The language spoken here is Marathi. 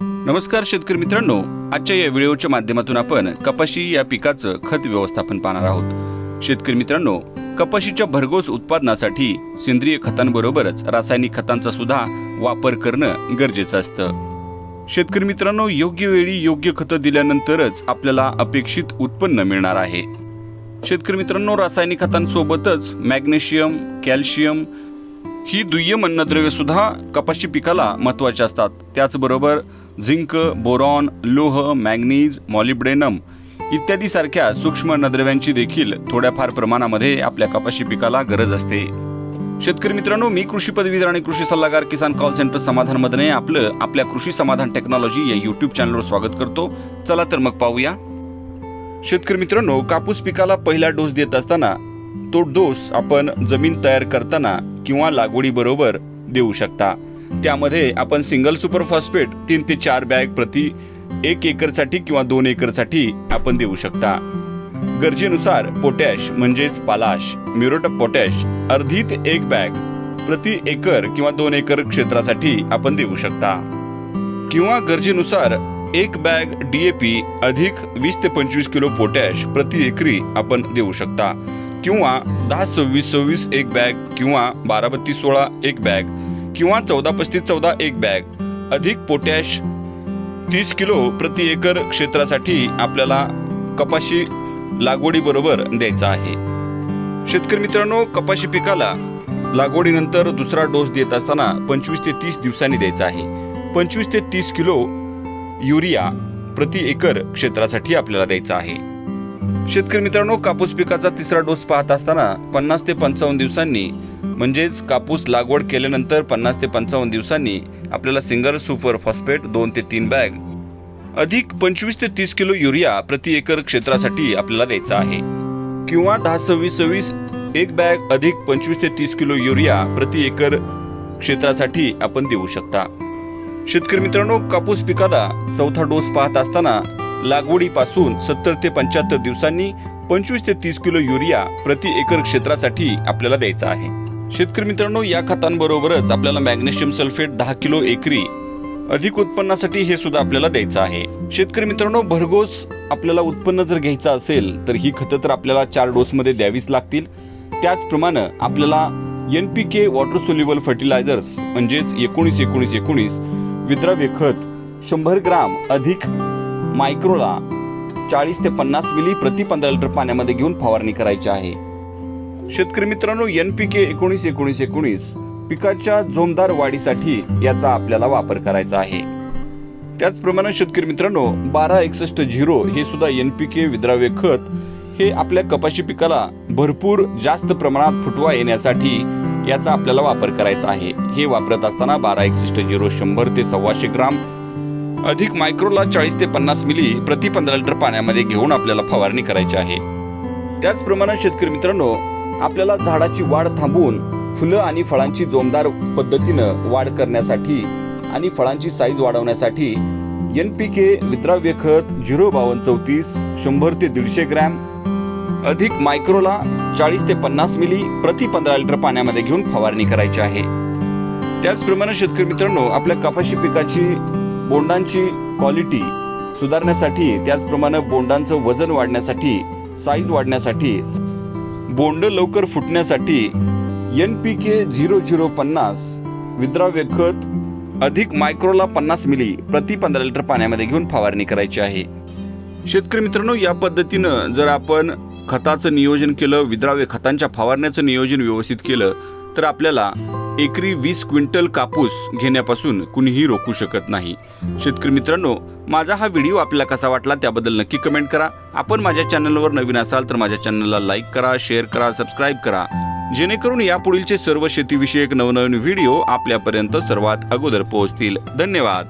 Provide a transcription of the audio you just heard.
नमस्कार शेतकरी मित्रांनो. आजच्या या व्हिडिओच्या माध्यमातून आपण कपाशी या पिकाचं खत व्यवस्थापन पाहणार आहोत. शेतकरी मित्रांनो कपाशीच्या भरघोस उत्पादनासाठी सेंद्रिय खतांबरोबरच रासायनिक खतांचा सुद्धा वापर करणं गरजेचं असतं. शेतकरी मित्रांनो योग्य वेळी योग्य खतं दिल्यानंतरच आपल्याला अपेक्षित उत्पन्न मिळणार आहे. शेतकरी मित्रांनो रासायनिक खतांसोबतच मॅग्नेशियम कॅल्शियम ही दुय्यम अन्नद्रव्ये सुद्धा कपाशी पिकाला महत्वाची असतात. त्याचबरोबर झिंक बोरॉन लोह मॅग्नीज मॉलिब्डेनम इत्यादी सारख्या सूक्ष्म नद्रव्यांची देखील थोड्याफार प्रमाणामध्ये आपल्या कपाशी पिकाला गरज असते. शेतकरी मित्रांनो मी कृषी पदवीधर आणि कृषी सल्लागार किसान कॉल सेंटर समाधान मधने आपलं आपल्या कृषी समाधान टेक्नॉलॉजी या युट्यूब चॅनलवर स्वागत करतो. चला तर मग पाहूया. शेतकरी मित्रांनो कापूस पिकाला पहिला डोस देत असताना तो डोस आपण जमीन तयार करताना किंवा लागवडीबरोबर देऊ शकता. त्यामध्ये आपण सिंगल सुपर फॉस्फेट तीन ते चार बॅग प्रति एक एकरसाठी किंवा दोन एकरसाठी आपण देऊ शकता. गरजेनुसार पोटॅश म्हणजेच पालाश म्युरोट ऑफ पोटॅश अर्धी ते एक बॅग प्रति एकर किंवा दोन एकर क्षेत्रासाठी आपण देऊ शकता. किंवा गरजेनुसार एक बॅग डीएपी अधिक वीस ते पंचवीस किलो पोटॅश प्रति एकरी आपण देऊ शकता. किंवा दहा सव्वीस सव्वीस एक बॅग किंवा बारा बत्तीस सोळा एक बॅग किंवा चौदा पस्तीस चौदा एक बॅग. अधिक पोटॅश तीस किलो प्रति एकर क्षेत्रासाठी आपल्याला कपाशी लागवडीबरोबर द्यायचा आहे. शेतकरी मित्रांनो कपाशी पिकाला लागवडीनंतर दुसरा डोस देत असताना पंचवीस ते तीस दिवसांनी द्यायचा आहे. पंचवीस ते तीस किलो युरिया प्रति एकर क्षेत्रासाठी आपल्याला द्यायचा आहे. शेतकरी मित्रांनो कापूस पिकाचा तिसरा डोस पाहत असताना पन्नास ते पंचावन्न दिवसांनी म्हणजेच कापूस लागवड केल्यानंतर पन्नास ते पंचावन्न दिवसांनी आपल्याला सिंगल सुपर फॉस्फेट दोन ते तीन बॅग अधिक पंचवीस ते तीस किलो युरिया प्रति एकर क्षेत्रासाठी आपल्याला द्यायचा आहे. किंवा दहा सव्वीस सव्वीस एक बॅग अधिक पंचवीस ते तीस किलो युरिया प्रति एकर क्षेत्रासाठी आपण देऊ शकता. शेतकरी मित्रांनो कापूस पिकाला चौथा डोस पाहत असताना लागवडीपासून सत्तर ते पंच्याहत्तर दिवसांनी पंचवीस ते तीस किलो युरिया प्रति एकर क्षेत्रासाठी आपल्याला द्यायचा आहे. शेतकरी मित्रांनो या खतांबरोबरच आपल्याला मॅग्नेशियम सल्फेट दहा किलो एकरी अधिक उत्पन्नासाठी हे सुद्धा आपल्याला द्यायचं आहे. शेतकरी मित्रांनो भरघोस आपल्याला उत्पन्न जर घ्यायचं असेल तर ही खतं तर आपल्याला चार डोसमध्ये द्यावीच लागतील. त्याचप्रमाणे आपल्याला N P K water soluble fertilizers म्हणजेच एकोणीस एकोणीस एकोणीस विद्राव्य खत शंभर ग्राम अधिक मायक्रोला चाळीस ते पन्नास मिली प्रति पंधरा लिटर पाण्यामध्ये घेऊन फवारणी करायची आहे. शेतकरी मित्रांनो एन पी के एकोणीस एकोणीस एकोणीस पिकाच्या जोमदार वाढीसाठी याचा आपल्याला वापर करायचा आहे. त्याचप्रमाणे शेतकरी मित्रांनो बारा एकसष्ट झिरो हे सुद्धा एन पी के विद्राव्य खत हे आपल्या कपाशी पिकाला भरपूर जास्त प्रमाणात फुटवा येण्यासाठी याचा आपल्याला वापर करायचा आहे. हे वापरत असताना बारा एकसष्ट झिरो शंभर ते सव्वाशे ग्राम अधिक मायक्रोला चाळीस ते पन्नास मिली प्रति पंधरा लिटर पाण्यामध्ये घेऊन आपल्याला फवारणी करायची आहे. त्याचप्रमाणे शेतकरी मित्रांनो आपल्याला झाडाची वाढ थांबवून फुलं आणि फळांची जोमदार पद्धतीनं वाढ करण्यासाठी आणि फळांची साईज वाढवण्यासाठी एन पी के विद्राव्य खत झिरो बावन्न चौतीस शंभर ते दीडशे ग्रॅम अधिक मायक्रोला चाळीस ते पन्नास मिली प्रति पंधरा लिटर पाण्यामध्ये घेऊन फवारणी करायची आहे. त्याचप्रमाणे शेतकरी मित्रांनो आपल्या कपाशी पिकाची बोंडांची क्वालिटी सुधारण्यासाठी त्याचप्रमाणे बोंडांचं वजन वाढण्यासाठी साईज वाढण्यासाठी बोंड लवकर फुटण्यासाठी N P K zero zero पन्नास विद्राव्य खत अधिक मायक्रोला पन्नास मिली प्रति पंधरा लिटर पाण्यामध्ये घेऊन फवारणी करायची आहे. शेतकरी मित्रांनो या पद्धतीनं जर आपण खताचं नियोजन केलं विद्राव्य खतांच्या फवारण्याचं नियोजन व्यवस्थित केलं तर आपल्याला एकरी वीस क्विंटल कापूस घेण्यापासून कुणीही रोखू शकत नाही. शेतकरी मित्रांनो माझा हा व्हिडिओ आपल्याला कसा वाटला त्याबद्दल नक्की कमेंट करा. आपण माझ्या चॅनलवर नवीन असाल तर माझ्या चॅनलला लाईक करा शेअर करा सबस्क्राईब करा. जेणेकरून यापुढीलचे सर्व शेतीविषयक नवनवीन व्हिडिओ आपल्यापर्यंत सर्वात अगोदर पोहोचतील. धन्यवाद.